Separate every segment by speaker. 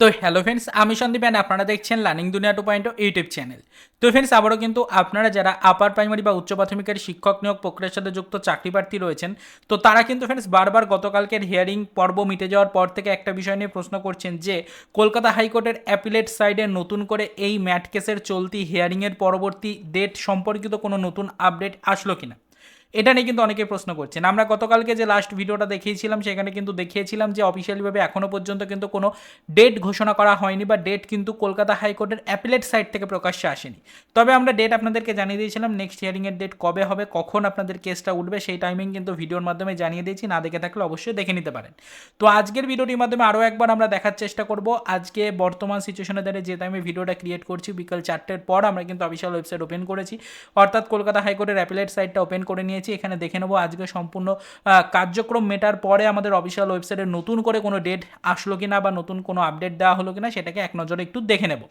Speaker 1: তো hello friends আমি Sandeep and আপনারা দেখছেন learning Duniya two point YouTube channel তো ফ্রেন্ডস আবারও কিন্তু আপনারা যারা আপার প্রাইমারি বা উচ্চ প্রাথমিকের শিক্ষক নিয়োগ প্রক্রিয়ার সাথে যুক্ত চাকরি প্রার্থী রয়েছেন, তো তারা কিন্তু ফ্রেন্ডস বারবার গতকালকের হিয়ারিং পর্ব মিটে যাওয়ার পর থেকে একটা বিষয় নিয়ে প্রশ্ন করছেন যে, কলকাতা হাইকোর্টের অ্যাপিলেট সাইডে নতুন করে এই ম্যাট কেসের চলতি হিয়ারিংয়ের পরবর্তী ডেট সম্পর্কিত কোনো নতুন আপডেট আসলো কিনা? এটা নিয়ে কিন্তু অনেকে প্রশ্ন করছেন। আমরা গতকালকে যে লাস্ট ভিডিওটা দেখিয়েছিলাম, সেখানে কিন্তু দেখিয়েছিলাম যে অফিসিয়ালিভাবে এখনও পর্যন্ত কিন্তু কোনো ডেট ঘোষণা করা হয়নি বা ডেট কিন্তু কলকাতা হাইকোর্টের অ্যাপিলেট সাইট থেকে প্রকাশ্যে আসেনি। তবে আমরা ডেট আপনাদেরকে জানিয়ে দিয়েছিলাম নেক্সট হিয়ারিংয়ের ডেট কবে হবে, কখন আপনাদের কেসটা উঠবে, সেই টাইমিং কিন্তু ভিডিওর মাধ্যমে জানিয়ে দিয়েছি, না দেখে থাকলে অবশ্যই দেখে নিতে পারেন। তো আজকের ভিডিওটির মাধ্যমে আরও একবার আমরা দেখার চেষ্টা করব। আজকে বর্তমান সিচুয়েশনে দাঁড়িয়ে যে টাইমে ভিডিওটা ক্রিয়েট করছি, বিকাল চারটের পর আমরা কিন্তু অফিসিয়াল ওয়েবসাইট ওপেন করেছি। অর্থাৎ কলকাতা হাইকোর্টের অ্যাপিলেট সাইটটা ওপেন করে নিয়েছি, এখানে দেখে নেব। আজকে সম্পূর্ণ কার্যক্রম মেটার পরে আমাদের অফিসিয়াল ওয়েবসাইটে নতুন করে কোনো ডেট আসলো কিনা বা নতুন কোনো আপডেট দেওয়া হলো কিনা, সেটাকে এক নজরে একটু দেখে নেব।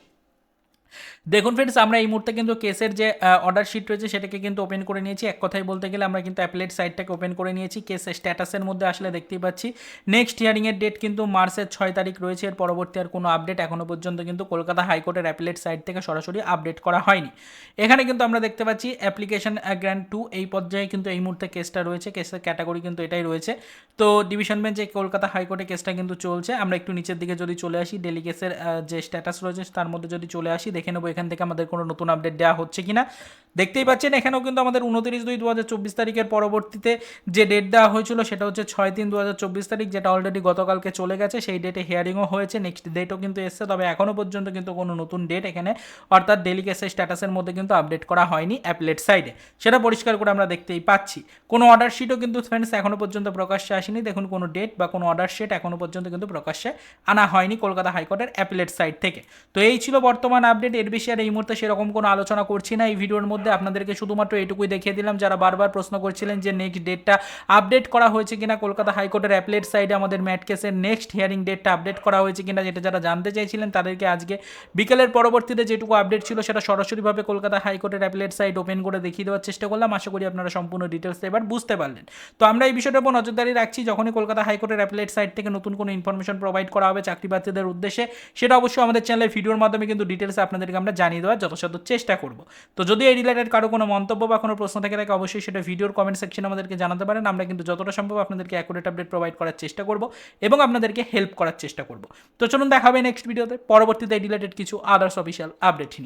Speaker 1: দেখুন ফ্রেন্ডস আমরা এই মুহূর্তে কিন্তু কেসের যে অর্ডার শিট রয়েছে সেটাকে কিন্তু ওপেন করে নিয়েছি। এক কথায় বলতে গেলে আমরা কিন্তু অ্যাপলেট সাইটটাকে ওপেন করে নিয়েছি। কেস স্ট্যাটাসের মধ্যে আসলে দেখতেই পাচ্ছি। নেক্সট হিয়ারিংয়ের ডেট কিন্তু মার্চের ছয় তারিখ রয়েছে। এর পরবর্তী আর কোনো আপডেট এখনও পর্যন্ত কিন্তু কলকাতা হাইকোর্টের অ্যাপলেট সাইট থেকে সরাসরি আপডেট করা হয়নি। এখানে কিন্তু আমরা দেখতে পাচ্ছি অ্যাপ্লিকেশন গ্র্যান্ড টু এই পর্যায়ে কিন্তু এই মুহূর্তে কেসটা রয়েছে। কেসের ক্যাটাগরি কিন্তু এটাই রয়েছে। তো ডিভিশন বেঞ্চে কলকাতা হাইকোর্টে কেসটা কিন্তু চলছে। আমরা একটু নিচের দিকে যদি চলে আসি ডেলি কেসের যে স্ট্যাটাস রয়েছে তার মধ্যে যদি চলে আসি, দেখে নেব এখান থেকে আমাদের কোনো নতুন আপডেট দেওয়া হচ্ছে কিনা। দেখতেই পাচ্ছেন, এখানেও কিন্তু আমাদের উনত্রিশ দুই দু তারিখের পরবর্তীতে যে ডেট দেওয়া হয়েছিল সেটা হচ্ছে ছয় তিন দু তারিখ, যেটা অলরেডি গতকালকে চলে গেছে, সেই ডেটে হিয়ারিংও হয়েছে নেক্সট ডেটও কিন্তু এসছে, তবে এখনও পর্যন্ত কিন্তু কোনো নতুন ডেট এখানে, অর্থাৎ ডেলি কেসের স্ট্যাটাসের মধ্যে কিন্তু আপডেট করা হয়নি অ্যাপলেট সাইডে সেটা পরিষ্কার করে আমরা দেখতেই পাচ্ছি। কোনো অর্ডার শিটও কিন্তু ফ্রেন্ডস এখনও পর্যন্ত প্রকাশ্যে আসেনি, দেখুন কোনো ডেট বা কোনো অর্ডার শিট এখনও পর্যন্ত কিন্তু প্রকাশ্যে আনা হয়নি কলকাতা হাইকোর্টের অ্যাপলেট সাইট থেকে। তো এই ছিল বর্তমান আপডেট এর আর এই মুহূর্তে সেরকম কোনো আলোচনা করছি না, এই ভিডিওর মধ্যে আপনাদেরকে শুধুমাত্র এটুকুই দেখিয়ে দিলাম। যারা বারবার প্রশ্ন করছিলেন যে নেক্সট ডেটটা আপডেট করা হয়েছে কিনা কলকাতা হাইকোর্টের অ্যাপলেট সাইডে আমাদের ম্যাট কেসের নেক্সট হিয়ারিং ডেটটা আপডেট করা হয়েছে কিনা, যেটা যারা জানতে চাইছিলেন তাদেরকে আজকে বিকেলের পরবর্তীতে যেটুকু আপডেট ছিল সেটা সরাসরিভাবে কলকাতা হাইকোর্টের অ্যাপলেট সাইট ওপেন করে দেখিয়ে দেওয়ার চেষ্টা করলাম। আশা করি আপনারা সম্পূর্ণ ডিটেলস এবার বুঝতে পারলেন। তো আমরা এই বিষয়টার উপর নজরদারি রাখছি। যখনই কলকাতা হাইকোর্টের অ্যাপলেট সাইট থেকে নতুন কোনো ইনফরমেশন প্রোভাইড করা হবে চাকরি প্রার্থীদের উদ্দেশ্যে, সেটা অবশ্যই আমাদের চ্যানেলের ভিডিওর মাধ্যমে কিন্তু ডিটেলস আপনাদেরকে আমরা জানিয়ে দেওয়ার যথাসাধ্য চেষ্টা করব। তো যদি এই কারও কোনো মন্তব্য বা কোনো প্রশ্ন থেকে থাকে, অবশ্যই সেটা ভিডিওর কমেন্ট সেকশনে আমাদেরকে জানাতে পারেন। আমরা কিন্তু যতটা সম্ভব আপনাদেরকে অ্যাকুরেট আপডেট প্রোভাইড করার চেষ্টা করব এবং আপনাদেরকে হেল্প করার চেষ্টা করব। তো চলুন দেখা হবে নেক্সট ভিডিওতে পরবর্তীতে রিলেটেড কিছু আদার্স অফিসিয়াল আপডেট নিয়ে।